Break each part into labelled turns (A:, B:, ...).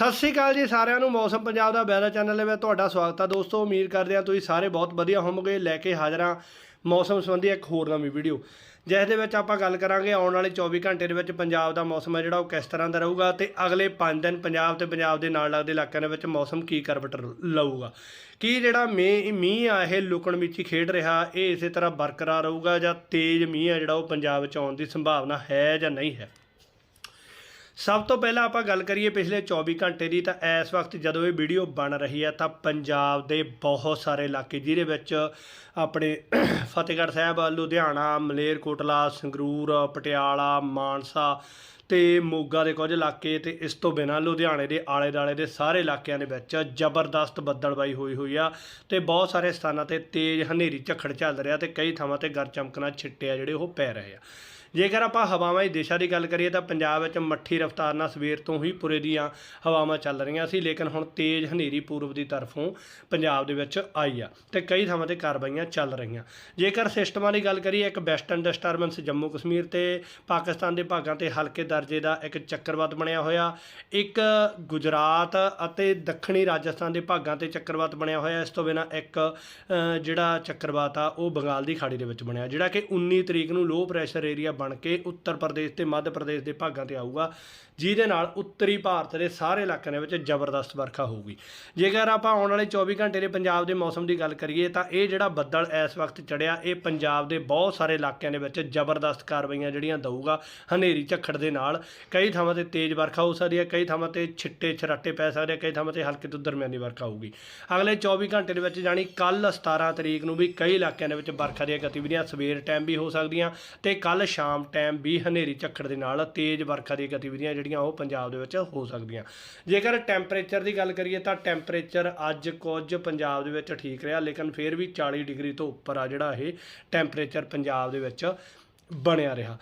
A: ਸਤਿ ਸ਼੍ਰੀ ਅਕਾਲ ਜੀ ਸਾਰਿਆਂ ਨੂੰ, ਮੌਸਮ ਪੰਜਾਬ ਦਾ ਵੈਦਰ ਚੈਨਲ ਦੇ ਵਿੱਚ ਤੁਹਾਡਾ ਸਵਾਗਤ ਹੈ ਦੋਸਤੋ, ਉਮੀਦ ਕਰਦੇ ਹਾਂ ਤੁਸੀਂ ਸਾਰੇ ਬਹੁਤ ਵਧੀਆ ਹੋਵੋਗੇ, ਲੈ ਕੇ ਹਾਜ਼ਰ ਹਾਂ ਮੌਸਮ ਸੰਬੰਧੀ ਇੱਕ ਹੋਰ ਨਵੀਂ ਵੀਡੀਓ। ਜਿਸ ਦੇ ਵਿੱਚ ਆਪਾਂ ਗੱਲ ਕਰਾਂਗੇ, ਆਉਣ ਵਾਲੇ 24 ਘੰਟੇ ਦੇ ਵਿੱਚ ਪੰਜਾਬ ਦਾ ਮੌਸਮ ਹੈ ਜਿਹੜਾ, ਉਹ ਕਿਸ ਤਰ੍ਹਾਂ ਦਾ ਰਹੂਗਾ ਤੇ ਅਗਲੇ 5 ਦਿਨ ਪੰਜਾਬ ਤੇ ਪੰਜਾਬ ਦੇ ਨਾਲ ਲੱਗਦੇ ਇਲਾਕਿਆਂ ਦੇ ਵਿੱਚ ਮੌਸਮ ਕੀ ਕਰਵਟ ਲਊਗਾ। ਕੀ ਜਿਹੜਾ ਮੀਂਹ ਮੀਂਹ ਆ, ਇਹ ਲੁਕਣ ਮਿੱਚੀ ਖੇਡ ਰਿਹਾ, ਇਹ ਇਸੇ ਤਰ੍ਹਾਂ ਬਰਕਰਾਰ ਰਹੂਗਾ ਜਾਂ ਤੇਜ਼ ਮੀਂਹ ਆ ਜਿਹੜਾ, ਉਹ ਪੰਜਾਬ ਵਿੱਚ ਆਉਣ ਦੀ ਸੰਭਾਵਨਾ ਹੈ ਜਾਂ ਨਹੀਂ ਹੈ? ਸਭ ਤੋਂ ਪਹਿਲਾਂ ਆਪਾਂ ਗੱਲ ਕਰੀਏ ਪਿਛਲੇ 24 ਘੰਟੇ ਦੀ, ਤਾਂ ਇਸ ਵਕਤ ਜਦੋਂ ਇਹ ਵੀਡੀਓ ਬਣ ਰਹੀ ਹੈ, ਤਾਂ ਪੰਜਾਬ ਦੇ ਬਹੁਤ ਸਾਰੇ ਇਲਾਕੇ, ਜਿਹਦੇ ਵਿੱਚ ਆਪਣੇ ਫਤਿਹਗੜ੍ਹ ਸਾਹਿਬ, ਲੁਧਿਆਣਾ, ਮਲੇਰਕੋਟਲਾ, ਸੰਗਰੂਰ, ਪਟਿਆਲਾ, ਮਾਨਸਾ ਤੇ ਮੋਗਾ ਦੇ ਕੁਝ ਇਲਾਕੇ ਤੇ ਇਸ ਤੋਂ ਬਿਨਾਂ ਲੁਧਿਆਣੇ ਦੇ ਆਲੇ ਦਾਲੇ ਦੇ ਸਾਰੇ ਇਲਾਕਿਆਂ ਦੇ ਵਿੱਚ ਜ਼ਬਰਦਸਤ ਬੱਦਲਬਾਈ ਹੋਈ ਹੋਈ ਆ ਤੇ ਬਹੁਤ ਸਾਰੇ ਸਥਾਨਾਂ ਤੇ ਤੇਜ਼ ਹਨੇਰੀ, ਝੱਖੜ ਚੱਲ ਰਿਹਾ ਤੇ ਕਈ ਥਾਵਾਂ ਤੇ ਗਰ ਚਮਕਣਾ ਛਿੱਟੇ ਆ ਜਿਹੜੇ ਉਹ ਪੈ ਰਹੇ ਆ। ਜੇਕਰ ਆਪਾਂ ਹਵਾਵਾਂ ਦੀ ਦਿਸ਼ਾ ਦੀ ਗੱਲ ਕਰੀਏ ਤਾਂ ਪੰਜਾਬ ਵਿੱਚ ਮੱਠੀ ਰਫ਼ਤਾਰ ਨਾਲ ਸਵੇਰ ਤੋਂ ਹੀ ਪੁਰੇ ਦੀਆਂ ਹਵਾਵਾਂ ਚੱਲ ਰਹੀਆਂ ਸੀ, ਲੇਕਿਨ ਹੁਣ ਤੇਜ਼ ਹਨੇਰੀ ਪੂਰਬ ਦੀ ਤਰਫੋਂ ਪੰਜਾਬ ਦੇ ਵਿੱਚ ਆਈ ਆ ਤੇ ਕਈ ਥਾਵਾਂ ਤੇ ਕਾਰਵਾਈਆਂ ਚੱਲ ਰਹੀਆਂ। ਜੇਕਰ ਸਿਸਟਮਾਂ ਦੀ ਗੱਲ ਕਰੀਏ, ਇੱਕ ਵੈਸਟਰਨ ਡਿਸਟਰਬੈਂਸ ਜੰਮੂ ਕਸ਼ਮੀਰ ਤੇ ਪਾਕਿਸਤਾਨ ਦੇ ਭਾਗਾਂ ਤੇ ਹਲਕੇ ਦਰਜੇ ਦਾ ਇੱਕ ਚੱਕਰਵਾਤ ਬਣਿਆ ਹੋਇਆ। ਇੱਕ ਗੁਜਰਾਤ ਅਤੇ ਦੱਖਣੀ ਰਾਜਸਥਾਨ ਦੇ ਭਾਗਾਂ ਤੇ ਚੱਕਰਵਾਤ ਬਣਿਆ ਹੋਇਆ। ਇਸ ਤੋਂ ਬਿਨਾਂ ਇੱਕ ਜਿਹੜਾ ਚੱਕਰਵਾਤ ਆ, ਉਹ ਬੰਗਾਲ ਦੀ ਖਾੜੀ ਦੇ ਵਿੱਚ ਬਣਿਆ, ਜਿਹੜਾ ਕਿ 19 ਤਰੀਕ ਨੂੰ ਲੋ ਪ੍ਰੈਸ਼ਰ ਏਰੀਆ ਬਣ ਕੇ ਉੱਤਰ ਪ੍ਰਦੇਸ਼ ਤੇ ਮੱਧ ਪ੍ਰਦੇਸ਼ ਦੇ ਭਾਗਾਂ ਤੇ ਆਊਗਾ, ਜਿਹਦੇ ਨਾਲ ਉੱਤਰੀ ਭਾਰਤ ਦੇ ਸਾਰੇ ਇਲਾਕਿਆਂ ਦੇ ਵਿੱਚ ਜ਼ਬਰਦਸਤ ਵਰਖਾ ਹੋਊਗੀ। ਜੇਕਰ ਆਪਾਂ ਆਉਣ ਵਾਲੇ 24 ਘੰਟੇ ਦੇ ਪੰਜਾਬ ਦੇ ਮੌਸਮ ਦੀ ਗੱਲ ਕਰੀਏ, ਤਾਂ ਇਹ ਜਿਹੜਾ ਬੱਦਲ ਇਸ ਵਕਤ ਚੜਿਆ ਇਹ ਪੰਜਾਬ ਦੇ ਬਹੁਤ ਸਾਰੇ ਇਲਾਕਿਆਂ ਦੇ ਵਿੱਚ ਜ਼ਬਰਦਸਤ ਕਾਰਵਾਈਆਂ ਜਿਹੜੀਆਂ ਦਊਗਾ, ਹਨੇਰੀ ਝੱਖੜ ਦੇ ਨਾਲ। ਕਈ ਥਾਵਾਂ ਤੇ ਤੇਜ਼ ਵਰਖਾ ਹੋ ਸਕਦੀ ਹੈ, ਕਈ ਥਾਵਾਂ ਤੇ ਛਿੱਟੇ ਛਰਾਟੇ ਪੈ ਸਕਦੇ ਆ, ਕਈ ਥਾਵਾਂ ਤੇ ਹਲਕੇ ਤੋਂ ਦਰਮਿਆਨੀ ਵਰਖਾ ਹੋਊਗੀ। ਅਗਲੇ 24 ਘੰਟੇ ਦੇ ਵਿੱਚ ਜਾਣੀ ਕੱਲ 17 ਤਰੀਕ ਨੂੰ ਵੀ ਕਈ ਇਲਾਕਿਆਂ ਦੇ ਵਿੱਚ ਵਰਖਾ ਦੀਆਂ ਗਤੀਵਿਧੀਆਂ ਸਵੇਰ ਟਾਈਮ ਵੀ ਹੋ ਸਕਦੀਆਂ ਤੇ ਕੱਲ ਸ਼ਾਮ ਟਾਈਮ ਵੀ ਹਨੇਰੀ ਝੱਖੜ ਦੇ ਨਾਲ ਤੇਜ਼ ਵਰਖਾ ਦੀਆਂ ਗਤੀਵਿਧੀਆਂ ਜਿਹੜੀਆਂ ਉਹ ਪੰਜਾਬ ਦੇ ਵਿੱਚ ਹੋ ਸਕਦੀਆਂ। ਜੇਕਰ ਟੈਂਪਰੇਚਰ ਦੀ ਗੱਲ ਕਰੀਏ ਤਾਂ ਟੈਂਪਰੇਚਰ ਅੱਜ ਕੁਝ ਪੰਜਾਬ ਦੇ ਵਿੱਚ ਠੀਕ ਰਿਹਾ, ਲੇਕਿਨ ਫਿਰ ਵੀ 40 ਡਿਗਰੀ ਤੋਂ ਉੱਪਰ ਆ ਜਿਹੜਾ ਇਹ ਟੈਂਪਰੇਚਰ ਪੰਜਾਬ ਦੇ ਵਿੱਚ। ਬਣਿਆ ਰਿਹਾ।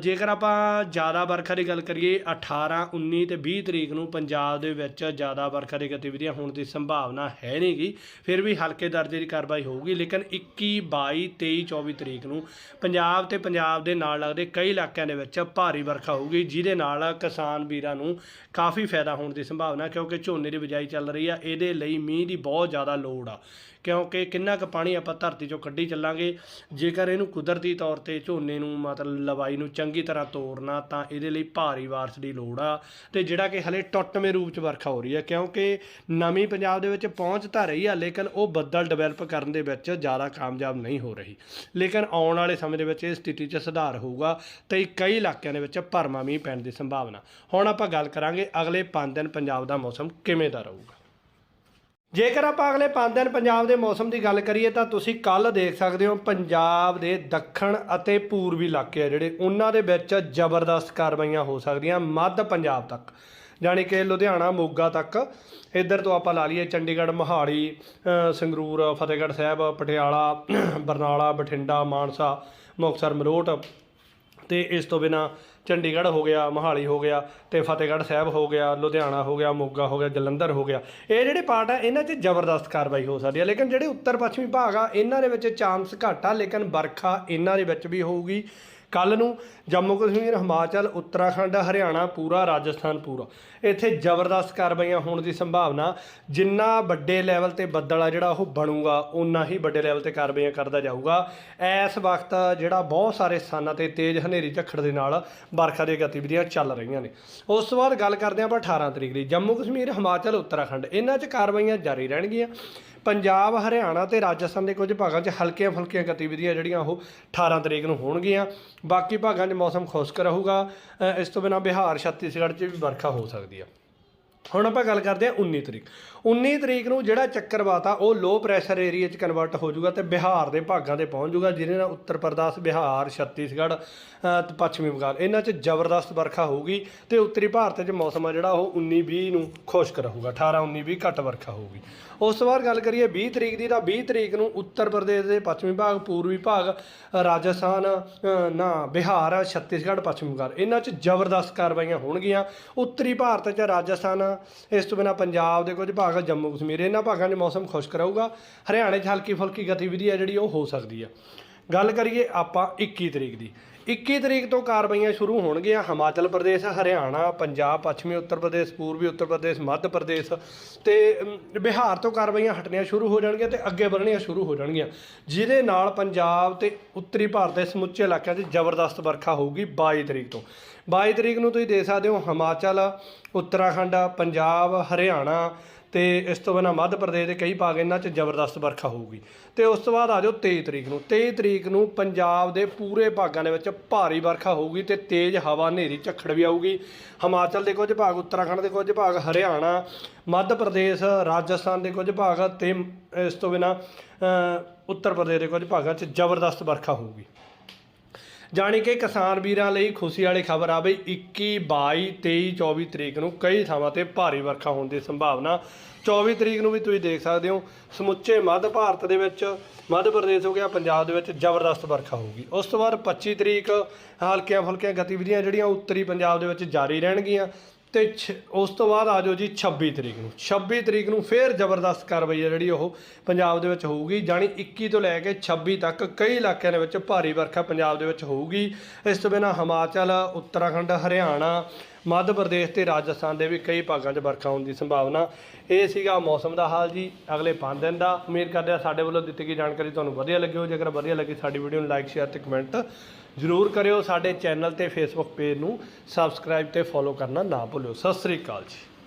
A: ਜੇਕਰ ਆਪਾਂ ਜ਼ਿਆਦਾ ਵਰਖਾ ਦੀ ਗੱਲ ਕਰੀਏ 18 19 ਤੇ 20 ਤਰੀਕ ਨੂੰ ਪੰਜਾਬ ਦੇ ਵਿੱਚ ਜ਼ਿਆਦਾ ਵਰਖਾ ਦੀ ਗਤੀਵਿਧੀਆਂ ਹੋਣ ਦੀ ਸੰਭਾਵਨਾ ਹੈ ਨਹੀਂਗੀ ਫਿਰ ਵੀ ਹਲਕੇ ਦਰਜੇ ਦੀ ਕਾਰਵਾਈ ਹੋਊਗੀ, ਲੇਕਿਨ 21 22 23 24 ਤਰੀਕ ਨੂੰ ਪੰਜਾਬ ਤੇ ਪੰਜਾਬ ਦੇ ਨਾਲ ਲੱਗਦੇ ਕਈ ਇਲਾਕਿਆਂ ਦੇ ਵਿੱਚ ਭਾਰੀ ਵਰਖਾ ਹੋਊਗੀ, ਜਿਹਦੇ ਨਾਲ ਕਿਸਾਨ ਵੀਰਾਂ ਨੂੰ ਕਾਫੀ ਫਾਇਦਾ ਹੋਣ ਦੀ ਸੰਭਾਵਨਾ, ਕਿਉਂਕਿ ਝੋਨੇ ਦੀ ਬਿਜਾਈ ਚੱਲ ਰਹੀ ਆ, ਇਹਦੇ ਲਈ ਮੀਂਹ ਦੀ ਬਹੁਤ ਜ਼ਿਆਦਾ ਲੋੜ ਆ। ਕਿਉਂਕਿ ਕਿੰਨਾ ਕੁ ਪਾਣੀ ਆਪਾਂ ਧਰਤੀ ਚੋਂ ਕੱਢੀ ਚੱਲਾਂਗੇ, ਜੇਕਰ ਇਹਨੂੰ ਕੁਦਰਤੀ ਤੌਰ ਤੇ ਝੋਨੇ ਨੂੰ ਮਤਲਬ ਲਵਾਈ ਨੂੰ ਚੰਗੀ ਤਰ੍ਹਾਂ ਤੋੜਨਾ ਤਾਂ ਇਹਦੇ ਲਈ ਭਾਰੀ ਬਾਰਿਸ਼ ਦੀ ਲੋੜ ਆ। ਤੇ ਜਿਹੜਾ ਕਿ ਹਲੇ ਟੁੱਟਵੇਂ ਰੂਪ ਚ ਵਰਖਾ ਹੋ ਰਹੀ ਹੈ ਕਿਉਂਕਿ ਨਵੀਂ ਪੰਜਾਬ ਦੇ ਵਿੱਚ ਪਹੁੰਚ ਤਾਂ ਰਹੀ ਆ, ਲੇਕਿਨ ਉਹ ਬੱਦਲ ਡਿਵੈਲਪ ਕਰਨ ਦੇ ਵਿੱਚ ਜ਼ਿਆਦਾ ਕਾਮਯਾਬ ਨਹੀਂ ਹੋ ਰਹੀ। ਲੇਕਿਨ ਆਉਣ ਵਾਲੇ ਸਮੇਂ ਦੇ ਵਿੱਚ ਇਹ ਸਥਿਤੀ 'ਚ ਸੁਧਾਰ ਹੋਊਗਾ ਤੇ ਕਈ ਇਲਾਕਿਆਂ ਦੇ ਵਿੱਚ ਭਰਮਾ ਮੀਂਹ ਪੈਣ ਦੀ ਸੰਭਾਵਨਾ। ਹੁਣ ਆਪਾਂ ਗੱਲ ਕਰਾਂਗੇ ਅਗਲੇ 5 ਦਿਨ ਪੰਜਾਬ ਦਾ ਮੌਸਮ ਕਿਵੇਂ ਦਾ ਰਹੂਗਾ। ਜੇਕਰ ਆਪਾਂ ਅਗਲੇ 5 ਦਿਨ ਪੰਜਾਬ ਦੇ ਮੌਸਮ ਦੀ ਗੱਲ ਕਰੀਏ ਤਾਂ ਤੁਸੀਂ ਕੱਲ ਦੇਖ ਸਕਦੇ ਹੋ ਪੰਜਾਬ ਦੇ ਦੱਖਣ ਅਤੇ ਪੂਰਬੀ ਇਲਾਕੇ ਆ ਜਿਹੜੇ ਉਹਨਾਂ ਦੇ ਵਿੱਚ ਜ਼ਬਰਦਸਤ ਕਾਰਵਾਈਆਂ ਹੋ ਸਕਦੀਆਂ ਮੱਧ ਪੰਜਾਬ ਤੱਕ, ਜਾਣੀ ਕਿ ਲੁਧਿਆਣਾ, ਮੋਗਾ ਤੱਕ। ਇੱਧਰ ਤੋਂ ਆਪਾਂ ਲਾ ਲਈਏ ਚੰਡੀਗੜ੍ਹ, ਮੋਹਾਲੀ ਸੰਗਰੂਰ, ਫਤਿਹਗੜ੍ਹ ਸਾਹਿਬ, ਪਟਿਆਲਾ, ਬਰਨਾਲਾ, ਬਠਿੰਡਾ, ਮਾਨਸਾ, ਮੁਕਤਸਰ, ਮਲੋਟ। ਤੇ ਇਸ ਤੋਂ ਬਿਨਾ ਚੰਡੀਗੜ੍ਹ ਹੋ ਗਿਆ, ਮੋਹਾਲੀ ਹੋ ਗਿਆ ਤੇ ਫਤਿਹਗੜ੍ਹ ਸਾਹਿਬ ਹੋ ਗਿਆ, ਲੁਧਿਆਣਾ ਹੋ ਗਿਆ, ਮੋਗਾ ਹੋ ਗਿਆ, ਜਲੰਧਰ ਹੋ ਗਿਆ। ਇਹ ਜਿਹੜੇ ਪਾਰਟ ਆ, ਇਹਨਾਂ 'ਚ ਜ਼ਬਰਦਸਤ ਕਾਰਵਾਈ ਹੋ ਸਕਦੀ ਹੈ ਲੇਕਿਨ ਜਿਹੜੇ ਉੱਤਰ ਪੱਛਮੀ ਭਾਗ ਆ, ਇਹਨਾਂ ਦੇ ਵਿੱਚ ਚਾਂਸ ਘੱਟ ਆ, ਲੇਕਿਨ ਵਰਖਾ ਇਹਨਾਂ ਦੇ ਵਿੱਚ ਵੀ ਹੋਊਗੀ। ਕੱਲ ਨੂੰ ਜੰਮੂ ਕਸ਼ਮੀਰ, ਹਿਮਾਚਲ, ਉੱਤਰਾਖੰਡ, ਹਰਿਆਣਾ ਪੂਰਾ, ਰਾਜਸਥਾਨ ਪੂਰਾ। ਇੱਥੇ ਜ਼ਬਰਦਸਤ ਕਾਰਵਾਈਆਂ ਹੋਣ ਦੀ ਸੰਭਾਵਨਾ, ਜਿੰਨਾ ਵੱਡੇ ਲੈਵਲ ਤੇ ਬੱਦਲ ਆ ਜਿਹੜਾ ਉਹ ਬਣੂਗਾ ਉਨਾ ਹੀ ਵੱਡੇ ਲੈਵਲ ਤੇ ਕਾਰਵਾਈਆਂ ਕਰਦਾ ਜਾਊਗਾ। ਇਸ ਵਕਤ ਜਿਹੜਾ ਬਹੁਤ ਸਾਰੇ ਸਥਾਨਾਂ ਤੇ ਤੇਜ਼ ਹਨੇਰੀ ਝੱਖੜ ਦੇ ਨਾਲ ਵਰਖਾ ਦੀਆਂ ਗਤੀਵਿਧੀਆਂ ਚੱਲ ਰਹੀਆਂ ਨੇ। ਉਸ ਤੋਂ ਬਾਅਦ ਗੱਲ ਕਰਦੇ ਹਾਂ ਆਪਾਂ 18 ਤਰੀਕ ਦੀ। ਜੰਮੂ ਕਸ਼ਮੀਰ, ਹਿਮਾਚਲ, ਉੱਤਰਾਖੰਡ, ਇਹਨਾਂ 'ਚ ਕਾਰਵਾਈਆਂ ਜਾਰੀ ਰਹਿਣਗੀਆਂ। ਪੰਜਾਬ, ਹਰਿਆਣਾ ਤੇ ਰਾਜਸਥਾਨ ਦੇ ਕੁਝ ਭਾਗਾਂ 'ਚ ਹਲਕੀਆਂ ਫੁਲਕੀਆਂ ਗਤੀਵਿਧੀਆਂ ਜਿਹੜੀਆਂ ਉਹ 18 ਤਰੀਕ ਨੂੰ ਹੋਣਗੀਆਂ। ਬਾਕੀ ਭਾਗਾਂ 'ਚ ਮੌਸਮ ਖੁਸ਼ਕ ਰਹੂਗਾ। ਇਸ ਤੋਂ ਬਿਨਾਂ ਬਿਹਾਰ, ਛੱਤੀਸਗੜ੍ਹ 'ਚ ਵੀ ਵਰਖਾ ਹੋ ਸਕਦੀ ਆ। ਹੁਣ ਆਪਾਂ ਗੱਲ ਕਰਦੇ ਹਾਂ 19 ਤਰੀਕ। 19 ਤਰੀਕ ਨੂੰ ਜਿਹੜਾ ਚੱਕਰਵਾਤ ਆ, ਉਹ ਲੋ ਪ੍ਰੈਸ਼ਰ ਏਰੀਆ 'ਚ ਕਨਵਰਟ ਹੋ ਜਾਊਗਾ ਤੇ ਬਿਹਾਰ ਦੇ ਭਾਗਾਂ ਤੇ ਪਹੁੰਚ ਜਾਊਗਾ, ਜਿਹਦੇ ਨਾਲ ਉੱਤਰ ਪ੍ਰਦੇਸ਼, ਬਿਹਾਰ, ਛੱਤੀਸਗੜ੍ਹ ਤੇ ਪੱਛਮੀ ਬੰਗਾਲ, ਇਹਨਾਂ 'ਚ ਜ਼ਬਰਦਸਤ ਵਰਖਾ ਹੋਊਗੀ ਤੇ ਉੱਤਰੀ ਭਾਰਤ 'ਚ ਮੌਸਮ ਆ ਜਿਹੜਾ, ਉਹ 19 20 ਨੂੰ ਖੁਸ਼ਕ ਰਹੂਗਾ 18 19 20 ਘੱਟ ਵਰਖਾ ਹੋਊਗੀ। ਉਸ ਤੋਂ ਬਾਅਦ ਗੱਲ ਕਰੀਏ 20 ਤਰੀਕ ਦੀ, ਤਾਂ 20 ਤਰੀਕ ਨੂੰ ਉੱਤਰ ਪ੍ਰਦੇਸ਼ ਦੇ ਪੱਛਮੀ ਭਾਗ ਪੂਰਬੀ ਭਾਗ, ਰਾਜਸਥਾਨ ਨਾ, ਬਿਹਾਰ, ਛੱਤੀਸਗੜ੍ਹ, ਪੱਛਮੀ ਬੰਗਾਲ, ਇਹਨਾਂ 'ਚ ਜ਼ਬਰਦਸਤ ਕਾਰਵਾਈਆਂ ਹੋਣਗੀਆਂ। ਉੱਤਰੀ ਭਾਰਤ 'ਚ ਰਾਜਸਥਾਨ ਇਸ ਤੋਂ ਬਿਨਾਂ ਪੰਜਾਬ ਦੇ ਕੁਝ ਭਾਗ ਜੰਮੂ ਕਸ਼ਮੀਰ, ਇਹਨਾਂ ਭਾਗਾਂ 'ਚ ਮੌਸਮ ਖੁਸ਼ਕ ਰਹੂਗਾ। ਹਰਿਆਣੇ 'ਚ ਹਲਕੀ ਫੁਲਕੀ ਗਤੀਵਿਧੀ ਹੈ ਜਿਹੜੀ, ਉਹ ਹੋ ਸਕਦੀ ਆ ਗੱਲ ਕਰੀਏ ਆਪਾਂ 21 ਤਰੀਕ ਦੀ। 21 ਤਰੀਕ ਤੋਂ ਕਾਰਵਾਈਆਂ ਸ਼ੁਰੂ ਹੋਣਗੀਆਂ ਹਿਮਾਚਲ ਪ੍ਰਦੇਸ਼, ਹਰਿਆਣਾ, ਪੰਜਾਬ, ਪੱਛਮੀ ਉੱਤਰ ਪ੍ਰਦੇਸ਼, ਪੂਰਬੀ ਉੱਤਰ ਪ੍ਰਦੇਸ਼, ਮੱਧ ਪ੍ਰਦੇਸ਼ ਤੇ ਬਿਹਾਰ ਤੋਂ ਕਾਰਵਾਈਆਂ ਹਟਣੀਆਂ ਸ਼ੁਰੂ ਹੋ ਜਾਣਗੀਆਂ ਤੇ ਅੱਗੇ ਵਧਣੀਆਂ ਸ਼ੁਰੂ ਹੋ ਜਾਣਗੀਆਂ। ਜਿਹਦੇ ਨਾਲ ਪੰਜਾਬ ਤੇ ਉੱਤਰੀ ਭਾਰਤ ਦੇ ਸਮੁੱਚੇ ਇਲਾਕਿਆਂ 'ਚ ਜ਼ਬਰਦਸਤ ਵਰਖਾ ਹੋਊਗੀ 22 ਤਰੀਕ ਤੋਂ। 22 ਤਰੀਕ ਨੂੰ ਤੁਸੀਂ ਦੇਖ ਸਕਦੇ ਹੋ ਹਿਮਾਚਲ, ਉੱਤਰਾਖੰਡ, ਪੰਜਾਬ, ਹਰਿਆਣਾ ਤੇ ਇਸ ਤੋਂ ਬਿਨਾਂ ਮੱਧ ਪ੍ਰਦੇਸ਼ ਦੇ ਕਈ ਭਾਗ ਇਹਨਾਂ 'ਚ ਜ਼ਬਰਦਸਤ ਵਰਖਾ ਹੋਊਗੀ। ਤੇ ਉਸ ਤੋਂ ਬਾਅਦ ਆ ਜਾਓ 23 ਤਰੀਕ ਨੂੰ। 23 ਤਰੀਕ ਨੂੰ ਪੰਜਾਬ ਦੇ ਪੂਰੇ ਭਾਗਾਂ ਦੇ ਵਿੱਚ ਭਾਰੀ ਵਰਖਾ ਹੋਊਗੀ ਤੇ ਤੇਜ਼ ਹਵਾ ਹਨੇਰੀ ਝੱਖੜ ਵੀ ਆਊਗੀ। ਹਿਮਾਚਲ ਦੇ ਕੁਝ ਭਾਗ, ਉੱਤਰਾਖੰਡ ਦੇ ਕੁਝ ਭਾਗ, ਹਰਿਆਣਾ, ਮੱਧ ਪ੍ਰਦੇਸ਼, ਰਾਜਸਥਾਨ ਦੇ ਕੁਝ ਭਾਗ ਤੇ ਇਸ ਤੋਂ ਬਿਨਾਂ ਉੱਤਰ ਪ੍ਰਦੇਸ਼ ਦੇ ਕੁਝ ਭਾਗਾਂ 'ਚ ਜ਼ਬਰਦਸਤ ਵਰਖਾ ਹੋਊਗੀ। ਜਾਣੀ ਕਿ ਕਿਸਾਨ ਵੀਰਾਂ ਲਈ ਖੁਸ਼ੀ ਵਾਲੀ ਖਬਰ ਆ ਬਈ 21 22 23 24 ਤਰੀਕ ਨੂੰ ਕਈ ਥਾਵਾਂ ਤੇ ਭਾਰੀ ਵਰਖਾ ਹੋਣ ਦੀ ਸੰਭਾਵਨਾ। 24 ਤਰੀਕ ਨੂੰ ਵੀ ਤੁਸੀਂ ਦੇਖ ਸਕਦੇ ਹੋ, ਸਮੁੱਚੇ ਮੱਧ ਭਾਰਤ ਦੇ ਵਿੱਚ, ਮੱਧ ਪ੍ਰਦੇਸ਼ ਹੋ ਗਿਆ, ਪੰਜਾਬ ਦੇ ਵਿੱਚ ਜ਼ਬਰਦਸਤ ਵਰਖਾ ਹੋਊਗੀ। ਉਸ ਤੋਂ ਬਾਅਦ 25 ਤਰੀਕ ਹਲਕੀਆਂ ਫੁਲਕੀਆਂ ਗਤੀਵਿਧੀਆਂ ਜਿਹੜੀਆਂ ਉੱਤਰੀ ਪੰਜਾਬ ਦੇ ਵਿੱਚ ਜਾਰੀ ਰਹਿਣਗੀਆਂ। ਤੇ ਛ- ਉਸ ਤੋਂ ਬਾਅਦ ਆ ਜਾਓ ਜੀ 26 ਤਰੀਕ ਨੂੰ। 26 ਤਰੀਕ ਨੂੰ ਫੇਰ ਜ਼ਬਰਦਸਤ ਕਾਰਵਾਈ ਹੈ ਜਿਹੜੀ ਉਹ ਪੰਜਾਬ ਦੇ ਵਿੱਚ ਹੋਊਗੀ, ਜਾਣੀ 21 ਤੋਂ ਲੈ ਕੇ 26 ਤੱਕ ਕਈ ਇਲਾਕਿਆਂ ਦੇ ਵਿੱਚ ਭਾਰੀ ਵਰਖਾ ਪੰਜਾਬ ਦੇ ਵਿੱਚ ਹੋਊਗੀ। ਇਸ ਤੋਂ ਬਿਨਾਂ ਹਿਮਾਚਲ, ਉੱਤਰਾਖੰਡ, ਹਰਿਆਣਾ, ਮੱਧ ਪ੍ਰਦੇਸ਼ ਤੇ ਰਾਜਸਥਾਨ ਦੇ ਵੀ ਕਈ ਭਾਗਾਂ 'ਚ ਵਰਖਾ ਹੋਣ ਦੀ ਸੰਭਾਵਨਾ। ਇਹ ਸੀਗਾ ਮੌਸਮ ਦਾ ਹਾਲ ਜੀ। ਅਗਲੇ 5 ਦਿਨ ਦਾ। ਉਮੀਦ ਕਰਦੇ ਆ ਸਾਡੇ ਵੱਲੋਂ ਦਿੱਤੀ ਗਈ ਜਾਣਕਾਰੀ ਤੁਹਾਨੂੰ ਵਧੀਆ ਲੱਗੀ ਹੋ ਜੇਕਰ ਵਧੀਆ ਲੱਗੀ ਸਾਡੀ ਵੀਡੀਓ ਨੂੰ ਲਾਈਕ, ਸ਼ੇਅਰ ਤੇ ਕਮੈਂਟ ਜ਼ਰੂਰ ਕਰਿਓ ਸਾਡੇ ਚੈਨਲ ਤੇ ਫੇਸਬੁੱਕ ਪੇਜ ਨੂੰ ਸਬਸਕ੍ਰਾਈਬ ਤੇ ਫੋਲੋ ਕਰਨਾ ਨਾ ਭੁੱਲਿਓ। ਸਤਿ ਸ੍ਰੀ ਅਕਾਲ ਜੀ।